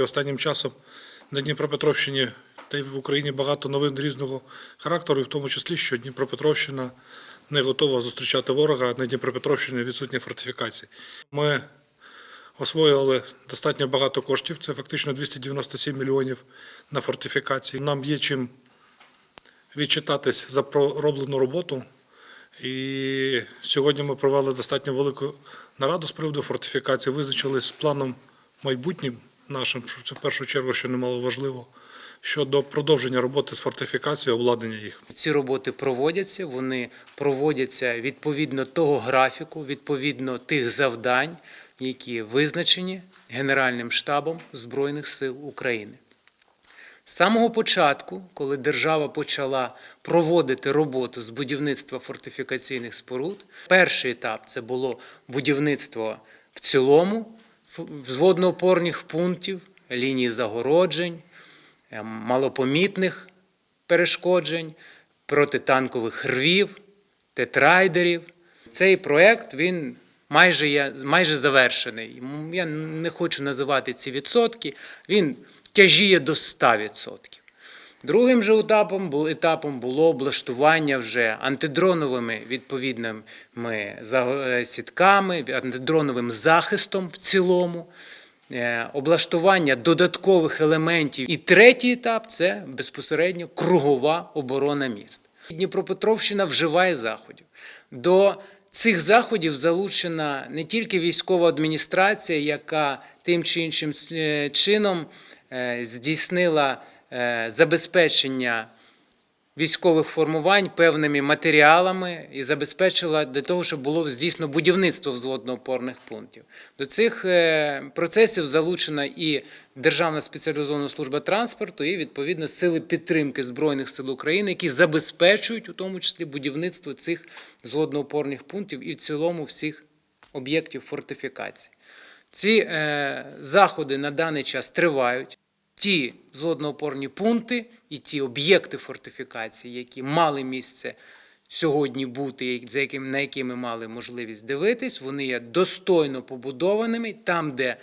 І Останнім часом на Дніпропетровщині та й в Україні багато новин різного характеру, і в тому числі, що Дніпропетровщина не готова зустрічати ворога, на Дніпропетровщині відсутні фортифікації. Ми освоїли достатньо багато коштів, це фактично 297 мільйонів на фортифікації. Нам є чим відчитатись за пророблену роботу. І сьогодні ми провели достатньо велику нараду з приводу фортифікації, визначились з планом майбутнім нашим, що це в першу чергу ще немало важливо, щодо продовження роботи з фортифікацією, обладнання їх. Ці роботи проводяться, вони проводяться відповідно того графіку, відповідно тих завдань, які визначені Генеральним штабом Збройних сил України. З самого початку, коли держава почала проводити роботу з будівництва фортифікаційних споруд, перший етап це було будівництво в цілому взводно-опорних пунктів, лінії загороджень, е, малопомітних перешкоджень, протитанкових рвів, тетрайдерів. Цей проект він майже, є, майже завершений. Я не хочу називати ці відсотки, він тяжіє до 100%. Другим же етапом, етапом було облаштування вже антидроновими відповідними е, сітками, антидроновим захистом в цілому, е, облаштування додаткових елементів. І третій етап це безпосередньо кругова оборона міст. Дніпропетровщина вживає заходів. До цих заходів залучена не тільки військова адміністрація, яка тим чи іншим е, чином здійснила забезпечення військових формувань певними матеріалами і забезпечила для того, щоб було здійснено будівництво взводно-опорних пунктів. До цих е, процесів залучена і Державна спеціалізована служба транспорту, і відповідно сили підтримки Збройних сил України, які забезпечують у тому числі будівництво цих взводно-опорних пунктів і в цілому всіх об'єктів фортифікації. Ці е, заходи на даний час тривають. Ті взводно-опорні пункти і ті об'єкти фортифікації, які мали місце сьогодні бути, за яким, на які ми мали можливість дивитись, вони є достойно побудованими там, де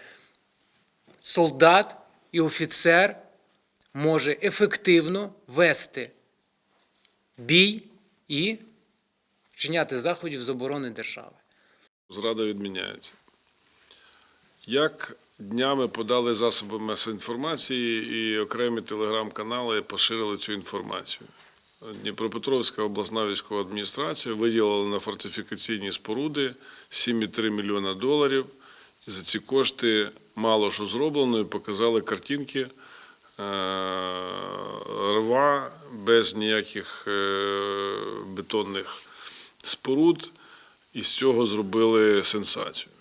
солдат і офіцер може ефективно вести бій і вчиняти заходів з оборони держави. Зрада відміняється. Як днями подали засоби масової інформації і окремі телеграм-канали поширили цю інформацію. Дніпропетровська обласна військова адміністрація виділила на фортифікаційні споруди 7,3 мільйона доларів. І за ці кошти мало що зроблено, і показали картинки е, рва без ніяких е, бетонних споруд, і з цього зробили сенсацію.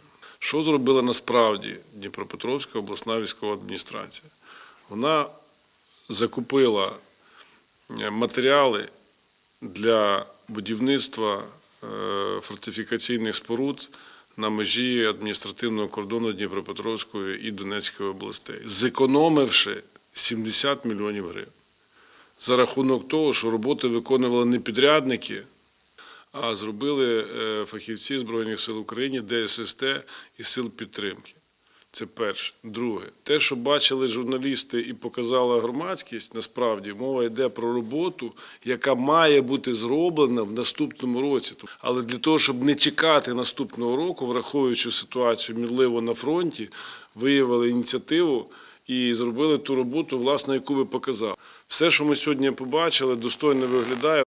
Що зробила насправді Дніпропетровська обласна військова адміністрація? Вона закупила е, матеріали для будівництва е, фортифікаційних споруд на межі адміністративного кордону Дніпропетровської і Донецької областей, зекономивши 70 мільйонів гривень. За рахунок того, що роботи виконували не підрядники, а зробили е, фахівці Збройних сил України, ДССТ і сил підтримки. Це перше. Друге, те, що бачили журналісти і показала громадськість, насправді мова йде про роботу, яка має бути зроблена в наступному році. Але для того, щоб не чекати наступного року, враховуючи ситуацію мінливо на фронті, виявили ініціативу і зробили ту роботу, власне, яку ви показали. Все, що ми сьогодні побачили, достойно виглядає.